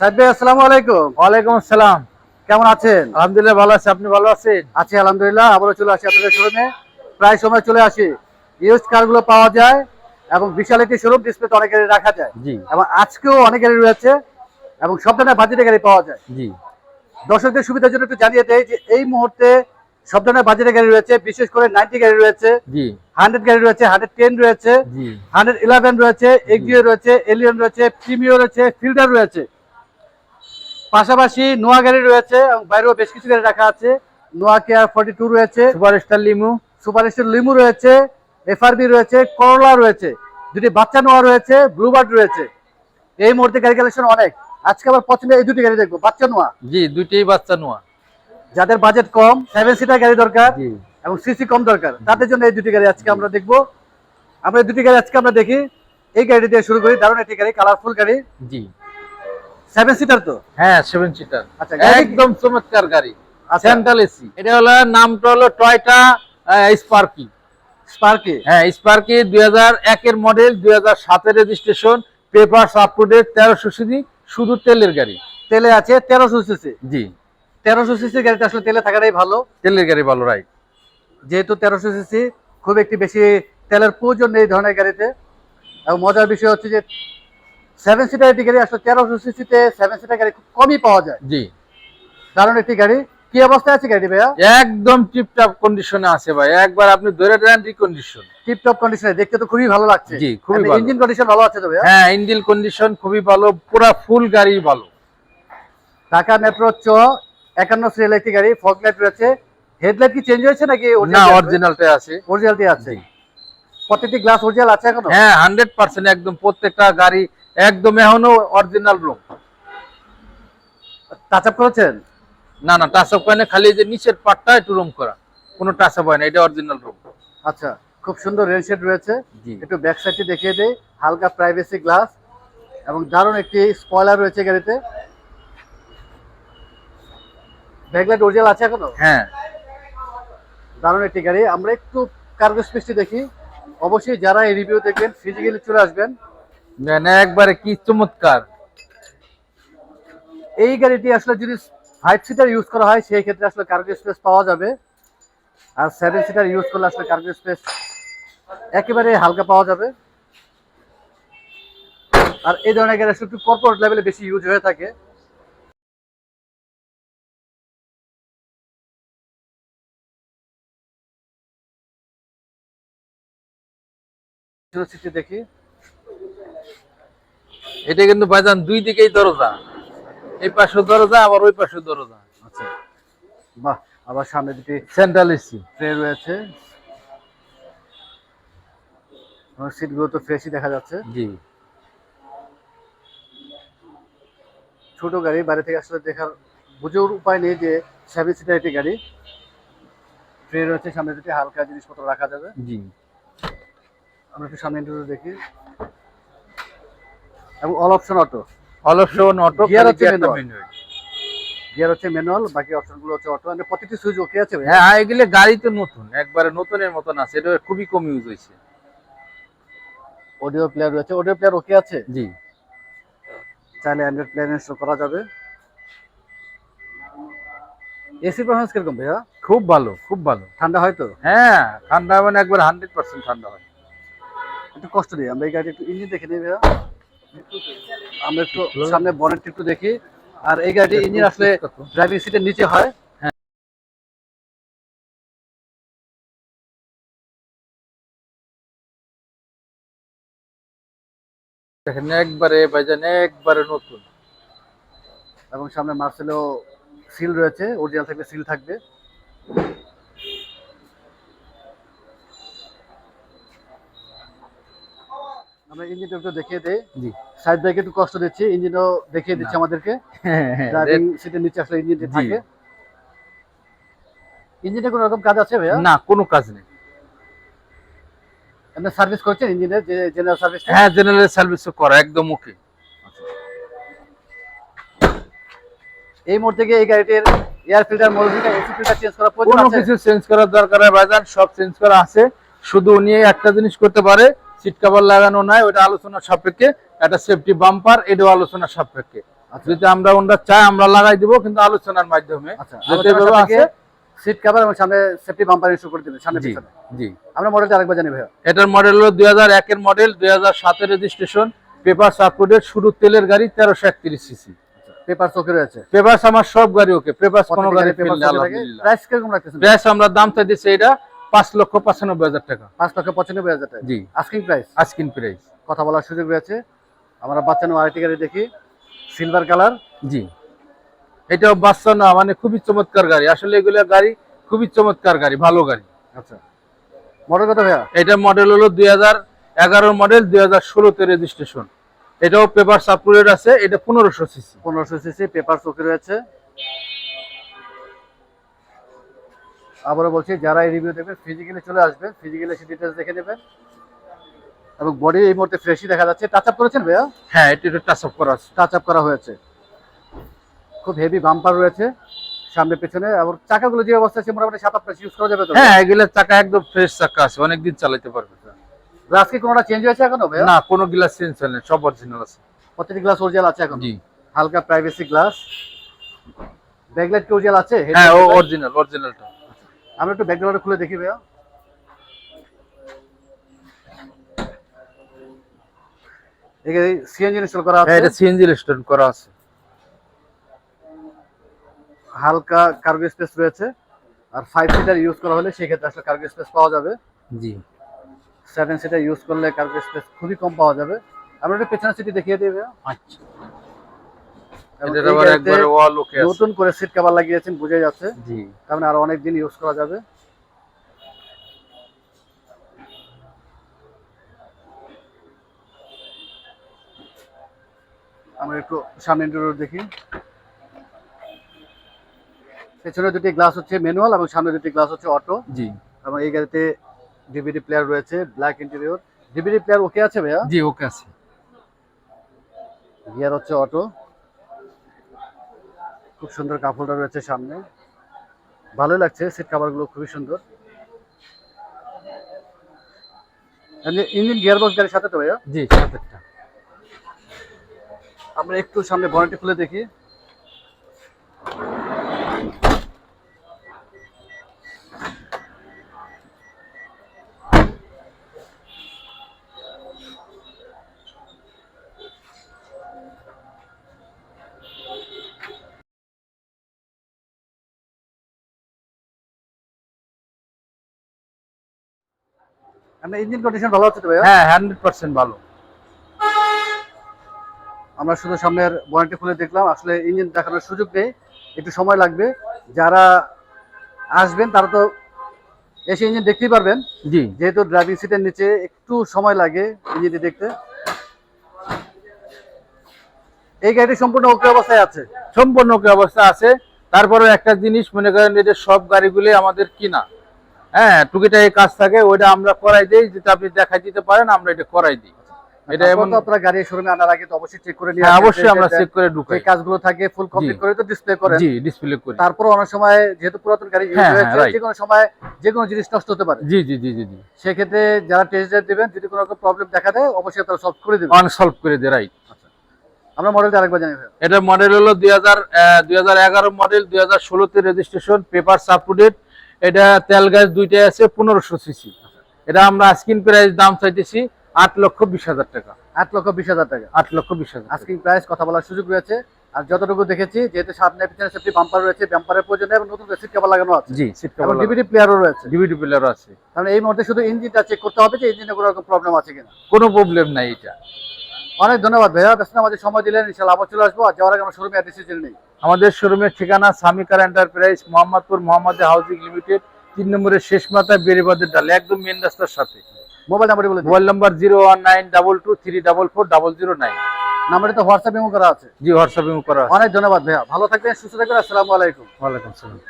সাহেব আসসালামু আলাইকুম। ওয়ালাইকুম আসসালাম। কেমন আছেন? আলহামদুলিল্লাহ ভালো আছি। আপনি ভালো আছেন? আছি আলহামদুলিল্লাহ। আবারও চলে আসি আপনাদের শোরুমে প্রায় সময় চলে আসি। ইউজ কারগুলো পাওয়া যায় এবং বিশাল একটি শোরুম ডিসপ্লেতে অনেক গাড়ি রাখা যায়। জি। এবং আজকেও অনেক গাড়ি রয়েছে এবং সব ধরনের বাজেটের গাড়ি পাওয়া যায়। জি। দর্শকদের সুবিধার জন্য একটু জানিয়ে দেয় যে এই মুহূর্তে সব ধরনের বাজেটের গাড়ি রয়েছে বিশেষ করে নাইনটি গাড়ি রয়েছে হান্ড্রেড গাড়ি রয়েছে হান্ড্রেড টেন রয়েছে হান্ড্রেড ইলেভেন রয়েছে এগিও রয়েছে এলিয়ন রয়েছে প্রিমিও রয়েছে ফিল্ডার রয়েছে। পাশাপাশি নোয়া গাড়ি রয়েছে এবং বাইরেও বেশ কিছু গাড়ি রাখা আছে। নোয়া কেয়ার ফর্টি টু রয়েছে সুপার স্টার লিমু সুপার স্টার লিমু রয়েছে এফআরবি রয়েছে করলা রয়েছে দুটি বাচ্চা নোয়া রয়েছে ব্লুবার্ড রয়েছে। এই মুহূর্তে গাড়ি কালেকশন অনেক। আজকে আবার পছন্দের এই দুটি গাড়ি দেখব বাচ্চা নোয়া? জি দুইটাই বাচ্চা নোয়া। যাদের বাজেট কম সেভেন সিটার গাড়ি দরকার জি। এবং সিসি কম দরকার তাদের জন্য এই দুটি গাড়ি আজকে আমরা দেখব। আমরা এই দুটি গাড়ি আজকে আমরা দেখি এই গাড়ি দিয়ে শুরু করি দারুণ একটি গাড়ি কালারফুল গাড়ি। জি। সেভেন সিটার তো? হ্যাঁ সেভেন সিটার আচ্ছা, একদম চমৎকার গাড়ি। আচ্ছা। সেন্ট্রাল এসি এটা হলো নামটা হলো টয়টা স্পার্কি স্পার্কি হ্যাঁ স্পার্কি দুই একের মডেল দুই হাজার registration paper up to date তেরোশো সিসি শুধু তেলের গাড়ি। তেলে আছে তেরোশো সিসি? জি। তেরোশো সিসি গাড়িটা আসলে তেলে থাকাটাই ভালো। তেলের গাড়ি ভালো রাইট যেহেতু তেরোশো সিসি খুব একটি বেশি তেলের প্রয়োজন নেই এই ধরনের গাড়িতে। এবং মজার বিষয় হচ্ছে যে সেভেন সিটার একটি গাড়ি আসলে তেরোশো সিসিতে সেভেন সিটার গাড়ি খুব কমই পাওয়া যায়। জি। দারুণ একটি গাড়ি। কি অবস্থায় আছে গাড়ি ভাইয়া? একদম টিপটপ কন্ডিশনে আছে ভাই। একবার আপনি ধরে দেন রিকন্ডিশন টিপটপ কন্ডিশনে দেখতে তো খুবই ভালো লাগছে। জি, খুবই ভালো। ইঞ্জিন কন্ডিশন ভালো আছে তো ভাইয়া? হ্যাঁ ইঞ্জিন কন্ডিশন খুবই ভালো। পুরা ফুল গাড়ি ভালো। ঢাকা মেট্রো চ সিরিয়াল একটি গাড়ি ফগ লাইট রয়েছে। হেডলাইট কি চেঞ্জ হয়েছে নাকি না অরিজিনালটাই আছে? অরিজিনালটি আছে। প্রত্যেকটি গ্লাস অরিজিনাল আছে এখনও? হ্যাঁ হান্ড্রেড পার্সেন্ট একদম প্রত্যেকটা গাড়ি একদম এখনও অরিজিনাল রুম টাচ আপ করেছেন? না না টাচ আপ করে খালি যে নিচের পাটটা একটু রুম করা। কোনো টাচ আপ হয় না এটা অরিজিনাল রুম আচ্ছা খুব সুন্দর রেল শেড রয়েছে। জি। একটু ব্যাক সাইডটি দেখিয়ে দেই হালকা প্রাইভেসি গ্লাস এবং দারুণ একটি স্পয়লার রয়েছে গাড়িতে। ব্যাকলাইট অরিজিনাল আছে এখনও? হ্যাঁ। দারুণ একটি গাড়ি। আমরা একটু কার্গো স্পেসটি দেখি। অবশ্যই যারা এই রিভিউ দেখবেন ফিজিক্যালি চলে আসবেন। দেন একবারে কি চমৎকার। এই গাড়িটি আসলে যদি ফাইভ সিটার ইউজ করা হয়, সেই ক্ষেত্রে আসলে কার্গো স্পেস পাওয়া যাবে। আর সেভেন সিটার ইউজ করলে আসলে কার্গো স্পেস একেবারে হালকা পাওয়া যাবে। আর এই ধরনের গাড়ি একটু কর্পোরেট লেভেলে বেশি ইউজ হয়ে থাকে। দেখি। এটা কিন্তু ভাইজান দুই দিকেই দরজা। এই পাশে দরজা আবার ওই পাশে দরজা। আচ্ছা। বাহ আবার সামনে দুটি সেন্ট্রাল এসি ট্রে রয়েছে। সিটগুলো তো ফ্রেশই দেখা যাচ্ছে। জি। ছোট গাড়ি বাইরে থেকে আসলে দেখার বুঝেও উপায় নেই যে সেভেন সিটার একটি গাড়ি। ট্রে রয়েছে সামনে দুটি হালকা জিনিসপত্র রাখা যাবে। জি। আমরা একটু সামনে ইন্টারভিউ দেখি। এবং all option auto all option auto Gear হচ্ছে manual। গিয়ার হচ্ছে ম্যানুয়াল বাকি অপশনগুলো হচ্ছে অটো মানে প্রতিটি সুইচ ওকে আছে হ্যাঁ এগুলো গাড়ি তো নতুন একবারে নতুনের মতন আছে এটা খুবই কম ইউজ হয়েছে। অডিও প্লেয়ার রয়েছে। অডিও প্লেয়ার ওকে আছে? জি। চাইলে অ্যান্ড্রয়েড প্লেয়ার ইনস্টল করা যাবে। এসি পারফরমেন্স কীরকম ভাইয়া? খুব ভালো খুব ভালো। ঠান্ডা হয় তো? হ্যাঁ ঠান্ডা মানে একবার হান্ড্রেড পার্সেন্ট ঠান্ডা হয়। একটু কষ্ট দিই আমরা এই গাড়ি একটু ইঞ্জিন দেখে নিই ভাইয়া। আমরা একটু সামনে বনেট একটু দেখি। আর এই গাড়িটি ইঞ্জিন আসলে ড্রাইভিং সিটের নিচে হয়। দেখেন একবারে ভাইজান একবারে নতুন। এবং সামনে মার্সেলো সিল রয়েছে অরিজিনাল থাকবে সিল থাকবে। আমরা ইঞ্জিনটা একটু দেখিয়ে দেই। জি। সাইড ব্রেকে একটু কষ্ট দিচ্ছি ইঞ্জিনও দেখিয়ে দিচ্ছে আমাদেরকে। ড্রাইভিং সিটের নিচে আসলে ইঞ্জিনটি থাকে। ইঞ্জিনে কোনো রকম কাজ আছে ভাইয়া? না কোনো কাজ নেই। আপনি সার্ভিস করছেন ইঞ্জিনের জেনারেল সার্ভিস হ্যাঁ জেনারেল সার্ভিস করা একদম ওকে এই মুহূর্তে গিয়ে এই গাড়িটির air filter modification AC filter change করা প্রয়োজন কোনো কিছু চেঞ্জ করার দরকার হয় সব চেঞ্জ করা আছে। শুধু উনি একটা জিনিস করতে পারে সিট কভার লাগানো নাই ওটা আলোচনা সাপেক্ষে একটা সেফটি বাম্পার এটাও আলোচনা সাপেক্ষে। আচ্ছা। যদি আমরা ওনরা চাই আমরা লাগাই দিব কিন্তু আলোচনার মাধ্যমে। আচ্ছা সিট কভার এবং সামনে সেফটি বাম্পার ইস্যু করে দিবেন সামনে পিছনে। জি। আমরা মডেলটা আরেকবার জানি ভাইয়া। এটার মডেল হলো দুই হাজার একের মডেল দুই হাজার সাতের রেজিস্ট্রেশন পেপার আপলোডেড শুরু তেলের গাড়ি তেরোশো একত্রিশ সিসি পেপার চোখে রয়েছে। পেপার আমার সব গাড়ি ওকে পেপার কোনো গাড়ি ফেললে আলহামদুলিল্লাহ। প্রাইস কীরকম রাখতেছেন? প্রাইস আমরা দাম চাইতেছি এটা পাঁচ লক্ষ পঁচানব্বই হাজার টাকা। পাঁচ লক্ষ পঁচানব্বই হাজার টাকা। জি। আস্কিং প্রাইস আজকিন প্রাইস কথা বলার সুযোগ রয়েছে। আমরা বাচ্চানো আরেকটি গাড়ি দেখি। সিলভার কালার জি। এটাও বাচ্চা না মানে খুবই চমৎকার গাড়ি। আসলে এগুলো গাড়ি খুবই চমৎকার গাড়ি ভালো গাড়ি। আচ্ছা। মডেল কত ভাইয়া? এটা মডেল হলো দুই হাজার এগারো মডেল দুই হাজার ষোলোতে রেজিস্ট্রেশন এটাও পেপার সাপোর্টেড আছে এটা পনেরোশো সিসি পনেরোশো সিসি পেপার চোখে রয়েছে। আবারও বলছি যারা এই রিভিউ দেখবেন ফিজিক্যালি চলে আসবেন ফিজিক্যালি এসে ডিটেলস দেখে নেবেন। এবং বডি এই মুহূর্তে ফ্রেশই দেখা যাচ্ছে। টাচ আপ করেছেন ভাইয়া? হ্যাঁ এটা একটু টাচ আপ করা আছে। টাচ আপ করা হয়েছে। খুব হেভি বাম্পার রয়েছে সামনে পেছনে এবং চাকাগুলো যে অবস্থা আছে মোটামুটি সাত আট ইউজ করা যাবে তো? হ্যাঁ এগুলো চাকা একদম ফ্রেশ চাকা আছে। অনেকদিন চালাতে পারবে গ্লাস কি কোনোটা চেঞ্জ হয়েছে এখনও ভাইয়া? না কোনো গ্লাস চেঞ্জ হয় না সব অরিজিনাল আছে। প্রতিটি গ্লাস অরিজিনাল আছে এখন? জি। হালকা প্রাইভেসি গ্লাস ব্যাকলাইট কি অরিজিনাল আছে? হ্যাঁ অরিজিনাল অরিজিনালটা আমরা একটু ব্যাকগ্রাউন্ড খুলে দেখি ভাইয়া। এখানে সিএনজি ইনস্টল করা হ্যাঁ আছে। এটা সিএনজি রেস্টুরেন্ট করা আছে। হালকা কার্গো স্পেস রয়েছে। আর ফাইভ সিটার ইউজ করা হলে সেক্ষেত্রে আসলে কার্গো স্পেস পাওয়া যাবে। জি। সেভেন সিটার ইউজ করলে কার্গো স্পেস খুবই কম পাওয়া যাবে। আমরা একটু পেছনের সিটি দেখিয়ে দিই আচ্ছা এবং এটা এই আবার গাড়িতে একবারে ওয়াল ওকে আছে নতুন করে সিট কভার লাগিয়েছেন বোঝা যাচ্ছে। জি। তার মানে আরও অনেক দিন ইউজ করা যাবে। আমরা একটু সামনে ইন্টারভিউ দেখি। পেছনে দুটি গ্লাস হচ্ছে ম্যানুয়াল এবং সামনে দুটি গ্লাস হচ্ছে অটো জি। এবং এই গাড়িতে ডিভিডি প্লেয়ার রয়েছে black interior DVD player okay আছে ভাইয়া? জি ওকে আছে। গিয়ার হচ্ছে অটো খুব সুন্দর কাপড়টা রয়েছে সামনে। ভালো লাগছে সিট কাভারগুলো খুবই সুন্দর। ইঞ্জিন গিয়ার বক্স গাড়ির সাথে তো ভাইয়া? জি সাতেরটা আমরা একটু সামনে বনেটে খুলে দেখি। আমরা ইঞ্জিন কন্ডিশন ভালো আছে তো ভাইয়া? হ্যাঁ হান্ড্রেড পার্সেন্ট ভালো। আমরা শুধু সামনের বনেটে খুলে দেখলাম আসলে ইঞ্জিন দেখানোর সুযোগ নেই একটু সময় লাগবে। যারা আসবেন তারা তো এসে ইঞ্জিন দেখতেই পারবেন। জি। যেহেতু ড্রাইভিং সিটের নিচে একটু সময় লাগে ইঞ্জিনটি দেখতে। এই গাড়িটি সম্পূর্ণ ওকে অবস্থায় আছে? সম্পূর্ণ কি অবস্থা আছে। তারপরে একটা জিনিস মনে করেন এটা সব গাড়িগুলি আমাদের কিনা। হ্যাঁ টুকিটা এই কাজ থাকে ওইটা আমরা করাই দিই যেটা আপনি দেখাই দিতে পারেন আমরা এটা করাই দিই। এটা এমন আপনারা গাড়ি শোরুমে আনার আগে তো অবশ্যই চেক করে নিয়ে হ্যাঁ অবশ্যই আমরা চেক করে যে ঢুকাই। কাজগুলো থাকে ফুল কমপ্লিট করে তো ডিসপ্লে করেন। জি ডিসপ্লে করি। তারপর অনেক সময় যেহেতু পুরাতন গাড়ি ইউজ হ্যাঁ, হ্যাঁ, হয়েছে যে কোনো সময় যে কোনো জিনিস নষ্ট হতে পারে। জি জি জি জি জি। সেক্ষেত্রে যারা টেস্ট ড্রাইভ দেবেন যদি কোনো রকম প্রবলেম দেখা দেয় অবশ্যই তারা সলভ করে দেবে অন সলভ করে দেয় রাইট আমরা মডেলটা আরেকবার জানি এটা মডেল হলো দুই হাজার দুই হাজার এগারো মডেল দুই হাজার ষোলোতে রেজিস্ট্রেশন পেপার সাপোর্টেড এটা তেল গাছ দুইটাই আছে পনেরোশো সিসি। এটা আমরা স্ক্রিন প্রাইস দাম চাইতেছি আট লক্ষ বিশ হাজার টাকা। আট লক্ষ বিশ হাজার টাকা। আট লক্ষ বিশ হাজার। আস্কিং প্রাইস কথা বলার সুযোগ রয়েছে। আর যতটুকু দেখেছি যেহেতু সামনে পিছনে সেফটি বাম্পার রয়েছে বাম্পারের প্রয়োজনে এবং নতুন সিট কভার লাগানো আছে। জি সিট কভার ডিভিডি প্লেয়ারও রয়েছে। ডিভিডি প্লেয়ার আছে। কারণ এই মুহূর্তে শুধু ইঞ্জিনটা চেক করতে হবে যে ইঞ্জিনে কোনো রকম প্রবলেম আছে কিনা। কোনো প্রবলেম নাই এটা। অনেক ধন্যবাদ ভাইয়া। ব্যস্ত আমাদের সময় দিলেন। ইনশাল্লাহ আবার চলে আসব। আর যাওয়ার আগে আমার শোরুমে অ্যাড্রেস জেনে নেই। আমাদের শোরুমের ঠিকানা Samikar enterprise Mohammadpur Mohammad housing limited তিন নম্বরের শেষ মাথায় বেরিবাদের ডাল একদম মেন রাস্তার সাথে। মোবাইল নাম্বার বলে mobile number zero one nine double two three double four double zero nine. নাম্বারে তো হোয়াটসঅ্যাপ ইমো করা আছে। জি হোয়াটসঅ্যাপ করা আছে। অনেক ধন্যবাদ ভাইয়া। ভালো থাকবেন সুস্থ থাকবেন আসসালামু আলাইকুম। ওয়ালাইকুম সালাম